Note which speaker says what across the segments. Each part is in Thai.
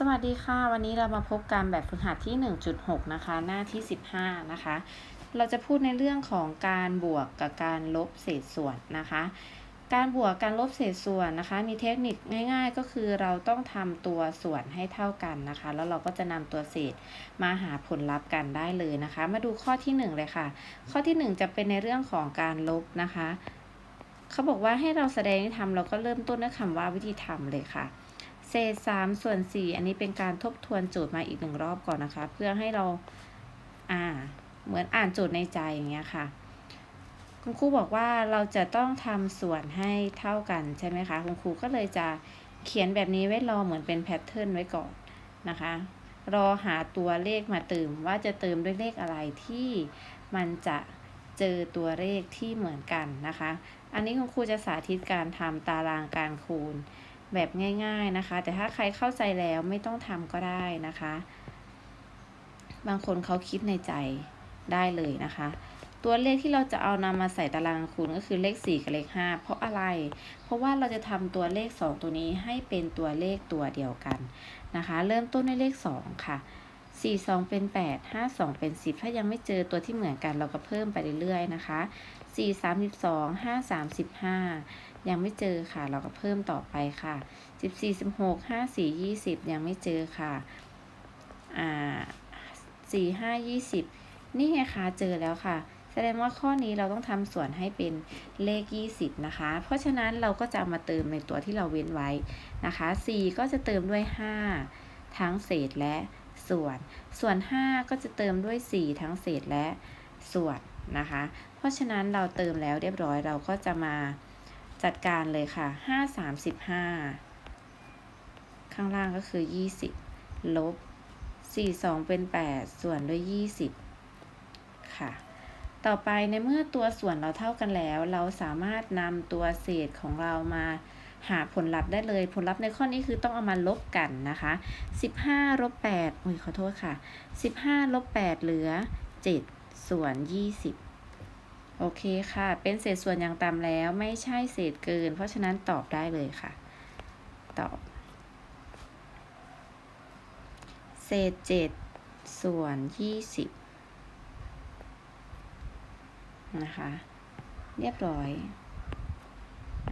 Speaker 1: สวัสดีค่ะ วันนี้เรามาพบกันแบบฝึกหัดที่ 1.6 นะคะ หน้าที่ 15 นะคะ เราจะพูดในเรื่องของการบวกกับการลบเศษส่วนนะคะ การบวกการลบเศษส่วนนะคะ มีเทคนิคง่าย ๆ ก็คือเราต้องทำตัวส่วนให้เท่ากันนะคะ แล้วเราก็จะนำตัวเศษมาหาผลลัพธ์กันได้เลยนะคะ มาดูข้อที่ 1 เลยค่ะ ข้อที่ 1 จะเป็นในเรื่องของการลบนะคะ เขาบอกว่าให้เราแสดงให้ทำเราก็เริ่มต้นด้วยคำว่าวิธีทำเลยค่ะ เศษ3ส่วน 4 อันนี้เป็นการทบทวนโจทย์มาอีกหนึ่งรอบก่อนนะคะ เพื่อให้เราอ่าเหมือนอ่านโจทย์ในใจอย่างเงี้ยค่ะ คุณครูบอกว่าเราจะต้องทำส่วนให้เท่ากันใช่ไหมคะ คุณครูก็เลยจะเขียนแบบนี้ไว้รอเหมือนเป็นแพทเทิร์นไว้ก่อนนะคะ รอหาตัวเลขมาเติมว่าจะเติมด้วยเลขอะไรที่มันจะเจอตัวเลขที่เหมือนกันนะคะ อันนี้คุณครูจะสาธิตการทำตารางการคูณ แบบง่าย ๆนะคะ แต่ถ้าใครเข้าใจแล้วไม่ต้องทำก็ได้นะคะ บางคนเขาคิดในใจได้เลยนะคะ ตัวเลขที่เราจะเอานำมาใส่ตารางคูณก็คือเลข 4 กับเลข 5 เพราะอะไร เพราะว่าเราจะทำตัวเลข 2 ตัวนี้ให้เป็นตัวเลขตัวเดียวกันนะคะ เริ่มต้นด้วยเลข 2 ค่ะ 4 2 เป็น 8 5 2 เป็น 10 ถ้ายังไม่เจอตัวที่เหมือนกันเราก็เพิ่มไปเรื่อยๆนะคะ 4 32 5 35 ยังไม่เจอค่ะ เราก็เพิ่มต่อไปค่ะ 14 16 54 20 ยังไม่เจอค่ะ อ่า 4 5 20 นี่ไงคะเจอแล้วค่ะ แสดงว่าข้อนี้เราต้องทำส่วนให้เป็นเลข 20 นะคะ เพราะฉะนั้นเราก็จะมาเติมในตัวที่เราเว้นไว้นะคะ 4 ก็จะเติมด้วย 5 ทั้งเศษและ ส่วน ส่วน 5 ก็จะเติมด้วย 4 ทั้งเศษและส่วนนะคะ เพราะฉะนั้นเราเติมแล้วเรียบร้อยเราก็จะมาจัดการเลยค่ะ 5 35 ข้างล่างก็คือ 20 ลบ 4 2 เป็น 8 ส่วนด้วย 20 ค่ะ ต่อไปในเมื่อตัวส่วนเราเท่ากันแล้ว เราสามารถนำตัวเศษของเรามา หาผลลัพธ์ได้เลย ผลลัพธ์ในข้อนี้คือต้องเอามาลบกันนะคะ 15ลบ8อุ้ยขอโทษค่ะ 15ลบ8เหลือ 7 ส่วน 20 โอเคค่ะ เป็นเศษส่วนอย่างต่ำแล้วไม่ใช่เศษเกิน เพราะฉะนั้นตอบได้เลยค่ะ ตอบ เศษ 7 ส่วน 20 นะคะ เรียบร้อย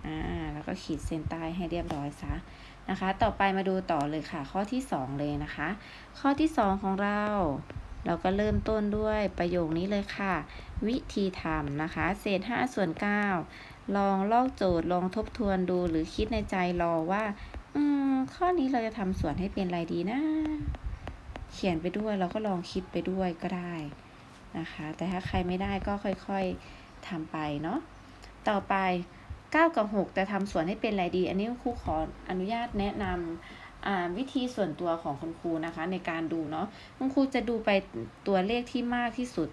Speaker 1: อ่าแล้วก็ขีดเส้นใต้ให้เรียบร้อยซะนะคะ ต่อไปมาดูต่อเลยค่ะ ข้อที่ 2 เลยนะคะ ข้อที่ 2 ของเรา เราก็เริ่มต้นด้วยประโยคนี้เลยค่ะ วิธีทำนะคะ เศษ5ส่วน9ลองลอกโจทย์ลองทบทวนดูหรือคิดในใจรอว่า อืม ข้อนี้เราจะทำส่วนให้เป็นอะไรดีนะ เขียนไปด้วยเราก็ลองคิดไปด้วยก็ได้นะคะ แต่ถ้าใครไม่ได้ก็ค่อยๆทำไปเนาะต่อไป 9 กับ6จะทำส่วนให้เป็นอะไรดี อันนี้ครูขออนุญาตแนะนำวิธีส่วนตัวของคุณครูนะคะ ในการดูเนาะคุณครูจะดูไปตัวเลขที่มากที่สุด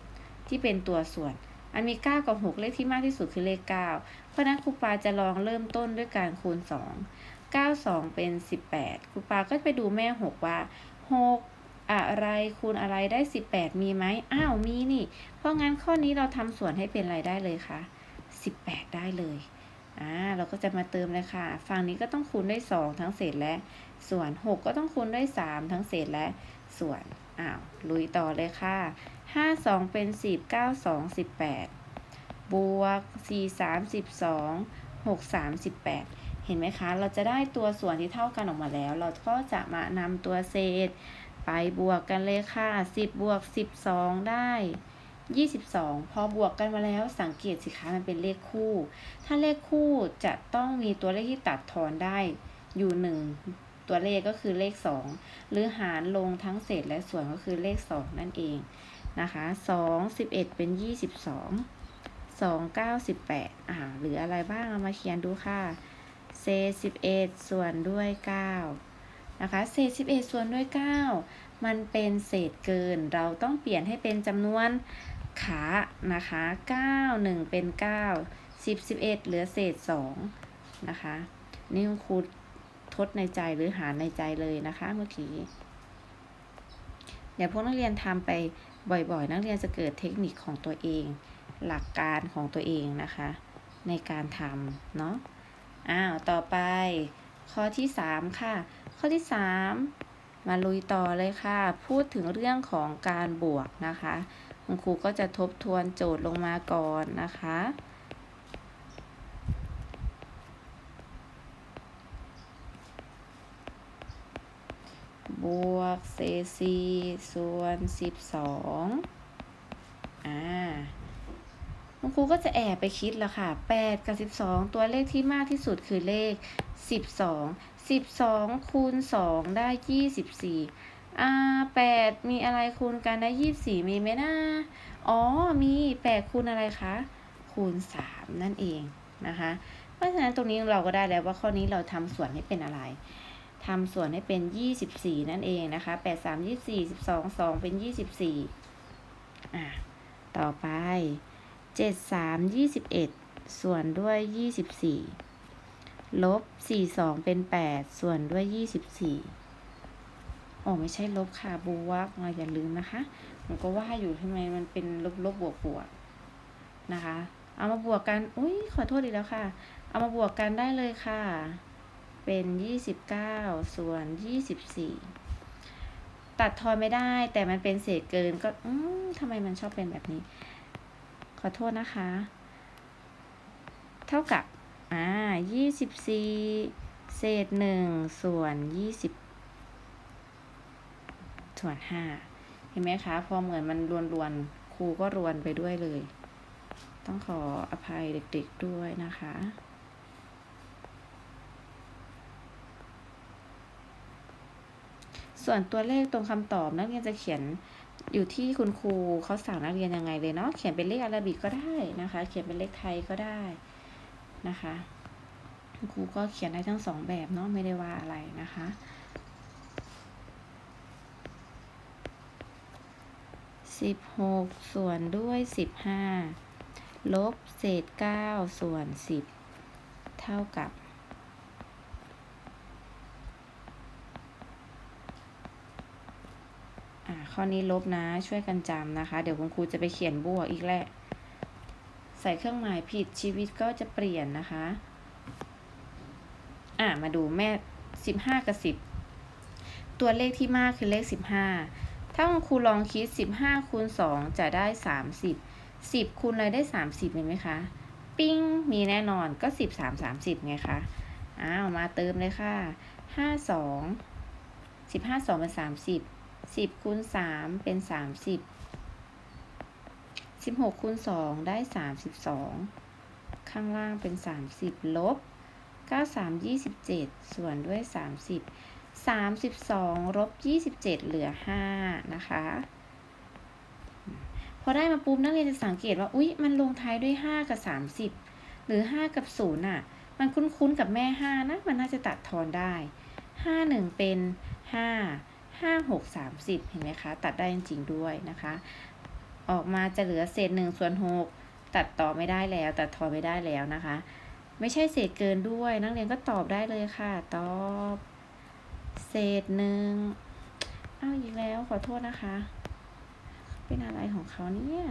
Speaker 1: ที่เป็นตัวส่วน อันมี 9 กับ 6 เลขที่มากที่สุดคือเลข 9 เพราะนั้นครูปาจะลองเริ่มต้นด้วยการคูณ 2 9 2 เป็น 18ครูปาก็ไปดูแม่ 6 ว่า 6อะไรคูณอะไรได้ 18 มีไหมอ้าว มีนี่ เพราะงั้นข้อนี้เราทำส่วนให้เป็นอะไรได้เลยคะ18 ได้เลย อ่าเราก็จะมาเติมเลยค่ะ ฝั่งนี้ก็ต้องคูณด้วย 2 ทั้งเศษและ ส่วน 6 ก็ต้องคูณด้วย 3 ทั้งเศษและ ส่วน อ้าว ลุยต่อเลยค่ะ 5 2 เป็น 10 9 2 18 บวก 4 3 12 6 3 18 เห็นไหมคะ เราจะได้ตัวส่วนที่เท่ากันออกมาแล้ว เราก็จะมานำตัวเศษ ไปบวกกันเลยค่ะ 10 บวก 12 ได้ 22 พอบวกกันมาแล้วสังเกตสิคะมันเป็นเลขคู่ ถ้าเลขคู่จะต้องมีตัวเลขที่ตัดทอนได้อยู่หนึ่งตัวเลขก็คือเลข 2 หรือหารลงทั้งเศษและส่วนก็คือเลข 2 นั่นเองนะคะ2 11 เป็น 22 2 9 18อ่าหรืออะไรบ้างเอามาเขียนดูค่ะเศษ 11 ส่วนด้วย 9 นะคะ เศษ 11 ส่วนด้วย 9 มันเป็นเศษเกิน เราต้องเปลี่ยนให้เป็นจำนวน ขานะคะ 9 1 เป็น 9 10 11 เหลือเศษ 2 นะคะ นี่คุณครูทดในใจหรือหารในใจเลยนะคะเมื่อกี้เดี๋ยวพวกนักเรียนทำไปบ่อยๆ นักเรียนจะเกิดเทคนิคของตัวเอง หลักการของตัวเองนะคะ ในการทำเนาะอ้าวต่อไป ข้อที่ 3 ค่ะ ข้อที่ 3 มาลุยต่อเลยค่ะ พูดถึงเรื่องของการบวกนะคะ คุณครูก็จะทบทวนโจทย์ลงมาก่อนนะคะ บวกเศษสี่ส่วนสิบสองอ่าคุณครูก็จะแอบไปคิดแล้วค่ะ 8 กับ 12 ตัวเลขที่มากที่สุดคือเลข 12 12คูณ2ได้ 24 อ่า8มีอะไรคูณกันได้24มีไหมนะอ๋อมี8คูณอะไรคะคูณ3นั่นเองนะคะ เพราะฉะนั้นตรงนี้เราก็ได้แล้วว่าข้อนี้เราทำส่วนให้เป็นอะไรทำส่วนให้เป็น24นั่นเองนะคะ8 3 24 12 2เป็น24อะต่อไปเจ็ดสามยี่สิบเอ็ดส่วนด้วยยี่สิบสี่ลบสี่สองเป็นแปดส่วนด้วยยี่สิบสี่ อ๋อไม่ใช่ลบค่ะบวกเราอย่าลืมนะคะผมก็ว่าอยู่ทำไมมันเป็นลบลบบวกบวกนะคะ เอามาบวกกันอุ้ยขอโทษอีกแล้วค่ะ เอามาบวกกันได้เลยค่ะ เป็นยี่สิบเก้าส่วนยี่สิบสี่ตัดทอนไม่ได้ แต่มันเป็นเศษเกินก็อืมทำไมมันชอบเป็นแบบนี้ ขอโทษนะคะ เท่ากับอ่ายี่สิบสี่เศษหนึ่งส่วนยี่สิบ ส่วนห้าเห็นไหมคะ พอเหมือนมันรวนๆครูก็รวนไปด้วยเลย ต้องขออภัยเด็กๆด้วยนะคะส่วนตัวเลขตรงคำตอบนักเรียนจะเขียนอยู่ที่คุณครูเขาสั่งนักเรียนยังไงเลยเนาะเขียนเป็นเลขอาราบิกก็ได้นะคะ เขียนเป็นเลขไทยก็ได้นะคะครูก็เขียนได้ทั้งสองแบบเนาะไม่ได้ว่าอะไรนะคะ สิบหกส่วนด้วยสิบห้าลบเศษเก้าส่วนสิบเท่ากับอ่าข้อนี้ลบนะช่วยกันจำนะคะ เดี๋ยวคุณครูจะไปเขียนบวกอีกแหละ ใส่เครื่องหมายผิดชีวิตก็จะเปลี่ยนนะคะ อ่ามาดูแม่สิบห้ากับสิบตัวเลขที่มากคือเลขสิบห้า ถ้าคุณครูลองคิดสิบห้าคูณสองจะได้สามสิบสิบคูณอะไรได้สามสิบเห็นไหมคะ ปิ้ง มีแน่นอนก็สิบสามสามสิบไงคะ อ้าว มาเติมเลยค่ะห้าสองสิบห้าสองเป็นสามสิบสิบคูณสามเป็นสามสิบสิบหกคูณสองได้สามสิบสองข้างล่างเป็นสามสิบลบเก้าสามยี่สิบเจ็ดส่วนด้วยสามสิบสามสิบสองลบยี่สิบเจ็ดเหลือห้านะคะ พอได้มาปุ๊บนักเรียนจะสังเกตว่า อุ๊ย มันลงท้ายด้วยห้ากับสามสิบหรือห้ากับศูนย์อะ มันคุ้นๆกับแม่ห้านะ มันน่าจะตัดทอนได้ห้าหนึ่งเป็นห้าห้าหกสามสิบเห็นไหมคะ ตัดได้จริงๆด้วยนะคะ ออกมาจะเหลือเศษหนึ่งส่วนหกตัดต่อไม่ได้แล้ว ตัดทอนไม่ได้แล้วนะคะ ไม่ใช่เศษเกินด้วย นักเรียนก็ตอบได้เลยค่ะ ตอบ เศษหนึ่งอ้าวอีกแล้วขอโทษนะคะ เป็นอะไรของเขาเนี่ย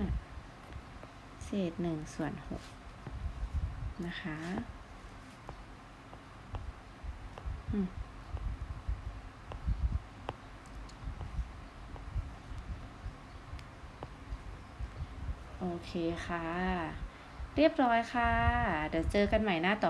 Speaker 1: เศษหนึ่งส่วนหกนะคะโอเคค่ะ เรียบร้อยค่ะ เดี๋ยวเจอกันใหม่หน้าต่อ